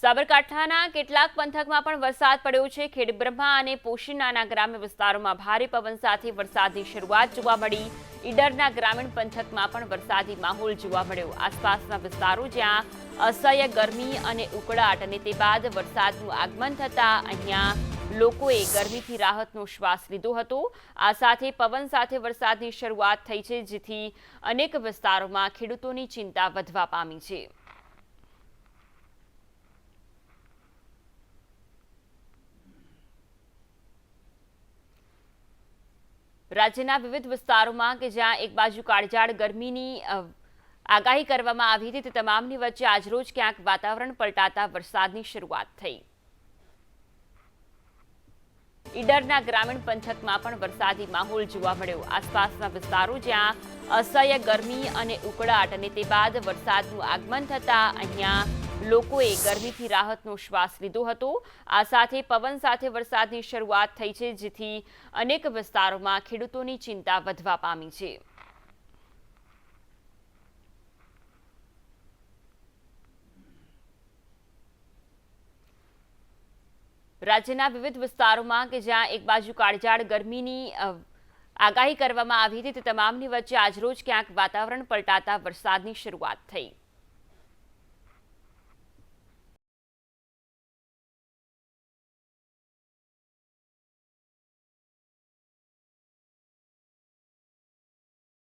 સાબરકાંઠાના કેટલાક પંથકમાં પણ વરસાદ પડ્યો છે. ખેડબ્રહ્મા અને પોશીનાના ગ્રામ્ય વિસ્તારોમાં ભારે પવન સાથે વરસાદની શરૂઆત જોવા મળી. ઈડરના ગ્રામીણ પંથકમાં પણ વરસાદી માહોલ જોવા મળ્યો. આસપાસના વિસ્તારો જ્યાં અસહ્ય ગરમી અને ઉકળાટ અને તે બાદ વરસાદનું આગમન થતાં અહીંયા લોકોએ ગરમીથી રાહતનો શ્વાસ લીધો હતો. આ સાથે પવન સાથે વરસાદની શરૂઆત થઈ છે, જેથી અનેક વિસ્તારોમાં ખેડૂતોની ચિંતા વધવા પામી છે. રાજ્યના વિવિધ વિસ્તારોમાં કે જ્યાં એક બાજુ કાળજાળ ગરમીની આગાહી કરવામાં આવી હતી, તે તમામની વચ્ચે આજરોજ ક્યાંક વાતાવરણ પલટાતા વરસાદની શરૂઆત થઈ. ઈડરના ગ્રામીણ પંથકમાં પણ વરસાદી માહોલ જોવા મળ્યો. આસપાસના વિસ્તારો જ્યાં અસહ્ય ગરમી અને ઉકળાટ અને તે બાદ વરસાદનું આગમન થતાં અહીંયા લોકોએ ગરમીથી રાહતનો શ્વાસ લીધો હતો. આ સાથે પવન સાથે વરસાદની શરૂઆત થઈ છે, જેથી અનેક વિસ્તારોમાં ખેડૂતોની ચિંતા વધવા પામી છે. રાજ્યના વિવિધ વિસ્તારોમાં કે જ્યાં એક બાજુ કાળજાળ ગરમીની આગાહી કરવામાં આવી હતી, તે તમામની વચ્ચે આજરોજ ક્યાંક વાતાવરણ પલટાતા વરસાદની શરૂઆત થઈ.